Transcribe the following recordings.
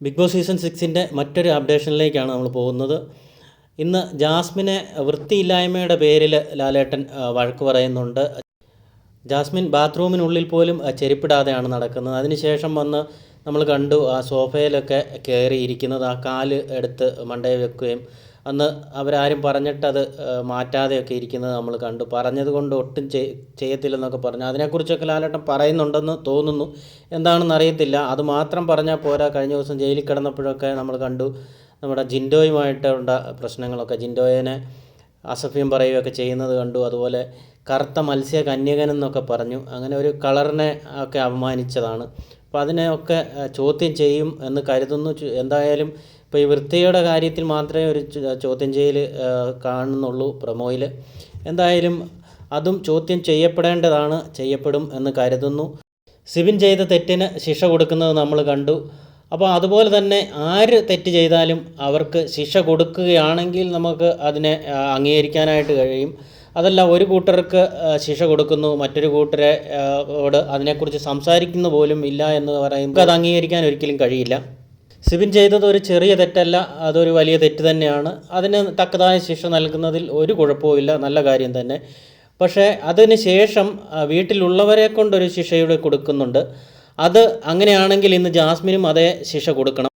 Big boss season സിക്സിന്റെ മറ്റൊരു അപ്ഡേഷനിലേക്കാണ് നമ്മൾ പോകുന്നത്. ഇന്ന് ജാസ്മിനെ വൃത്തിയില്ലായ്മയുടെ പേരിൽ ലാലേട്ടൻ വഴക്ക് പറയുന്നുണ്ട്. ജാസ്മിൻ ബാത്റൂമിനുള്ളിൽ പോലും ചെരുപ്പിടാതെയാണ് നടക്കുന്നത്. അതിനുശേഷം വന്ന് നമ്മൾ കണ്ടു ആ സോഫയിലൊക്കെ കയറിയിരിക്കുന്നത്. ആ കാൽ എടുത്ത് മണ്ടയിൽ വെക്കുകയും അന്ന് അവരാരും പറഞ്ഞിട്ടത് മാറ്റാതെയൊക്കെ ഇരിക്കുന്നത് നമ്മൾ കണ്ടു. പറഞ്ഞത് കൊണ്ട് ഒട്ടും ചെയ് ചെയ്യത്തില്ലെന്നൊക്കെ പറഞ്ഞു. അതിനെക്കുറിച്ചൊക്കെ ലാലേട്ടൻ പറയുന്നുണ്ടെന്ന് തോന്നുന്നു. എന്താണെന്ന് അറിയത്തില്ല. അത് മാത്രം പറഞ്ഞാൽ പോരാ. കഴിഞ്ഞ ദിവസം ജയിലിൽ കിടന്നപ്പോഴൊക്കെ നമ്മൾ കണ്ടു. നമ്മുടെ ജിൻഡോയുമായിട്ടുള്ള പ്രശ്നങ്ങളൊക്കെ. ജിൻഡോയനെ അസഭ്യം പറയുകയൊക്കെ ചെയ്യുന്നത് കണ്ടു. അതുപോലെ കറുത്ത മത്സ്യ കന്യകൻ എന്നൊക്കെ പറഞ്ഞു. അങ്ങനെ ഒരു കളറിനെ ഒക്കെ അപമാനിച്ചതാണ്. അപ്പോൾ അതിനെയൊക്കെ ചോദ്യം ചെയ്യും എന്ന് കരുതുന്നു. എന്തായാലും ഇപ്പോൾ ഈ വൃത്തിയുടെ കാര്യത്തിൽ മാത്രമേ ഒരു ചോദ്യം ചെയ്യൽ കാണുന്നുള്ളൂ പ്രൊമോയിൽ എന്തായാലും അതും ചോദ്യം ചെയ്യപ്പെടേണ്ടതാണ് ചെയ്യപ്പെടും എന്ന് കരുതുന്നു. സിബിൻ ചെയ്ത തെറ്റിന് ശിക്ഷ കൊടുക്കുന്നത് നമ്മൾ കണ്ടു. അപ്പോൾ അതുപോലെ തന്നെ ആര് തെറ്റ് ചെയ്താലും അവർക്ക് ശിക്ഷ കൊടുക്കുകയാണെങ്കിൽ നമുക്ക് അതിനെ അംഗീകരിക്കാനായിട്ട് കഴിയും. അതല്ല ഒരു കൂട്ടർക്ക് ശിക്ഷ കൊടുക്കുന്നു മറ്റൊരു കൂട്ടരെ ഓട് അതിനെക്കുറിച്ച് സംസാരിക്കുന്നു പോലും ഇല്ല എന്ന് പറയുമ്പോൾ അത് അംഗീകരിക്കാൻ ഒരിക്കലും കഴിയില്ല. സിബിൻ ചെയ്തത് ഒരു ചെറിയ തെറ്റല്ല അതൊരു വലിയ തെറ്റ് തന്നെയാണ്. അതിന് തക്കതായ ശിക്ഷ നൽകുന്നതിൽ ഒരു കുഴപ്പവുമില്ല നല്ല കാര്യം തന്നെ. പക്ഷേ അതിന് ശേഷം വീട്ടിലുള്ളവരെ കൊണ്ടൊരു ശിക്ഷയുടെ കൊടുക്കുന്നുണ്ട്. അത് അങ്ങനെയാണെങ്കിൽ ഇന്ന് ജാസ്മിനും അതേ ശിക്ഷ കൊടുക്കണം.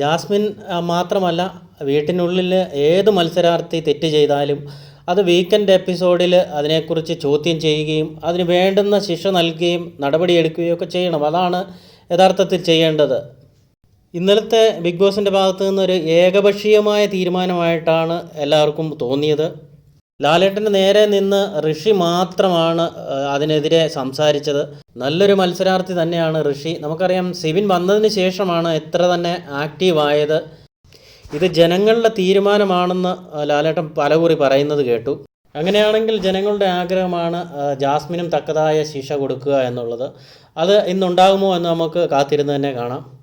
ജാസ്മിൻ മാത്രമല്ല വീട്ടിനുള്ളിൽ ഏത് മത്സരാർത്ഥി തെറ്റ് ചെയ്താലും അത് വീക്കെൻഡ് എപ്പിസോഡിൽ അതിനെക്കുറിച്ച് ചോദ്യം ചെയ്യുകയും അതിന് വേണ്ടുന്ന ശിക്ഷ നൽകുകയും നടപടിയെടുക്കുകയും ഒക്കെ ചെയ്യണം. അതാണ് യഥാർത്ഥത്തിൽ ചെയ്യേണ്ടത്. ഇന്നലത്തെ ബിഗ് ബോസിന്റെ ഭാഗത്തു നിന്നൊരു ഏകപക്ഷീയമായ തീരുമാനമായിട്ടാണ് എല്ലാവർക്കും തോന്നിയത്. ലാലേട്ടന്റെ നേരെ നിന്ന് ഋഷി മാത്രമാണ് അതിനെതിരെ സംസാരിച്ചത്. നല്ലൊരു മത്സരാർത്ഥി തന്നെയാണ് ഋഷി. നമുക്കറിയാം സിവിൻ വന്നതിന് ശേഷമാണ് എത്ര തന്നെ ആക്റ്റീവായത്. ഇത് ജനങ്ങളുടെ തീരുമാനമാണെന്ന് ലാലേട്ടൻ പലകുറി പറയുന്നത് കേട്ടു. അങ്ങനെയാണെങ്കിൽ ജനങ്ങളുടെ ആഗ്രഹമാണ് ജാസ്മിനും തക്കതായ ശിക്ഷ കൊടുക്കുക എന്നുള്ളത്. അത് ഇന്നുണ്ടാകുമോ എന്ന് നമുക്ക് കാത്തിരുന്ന് തന്നെ കാണാം.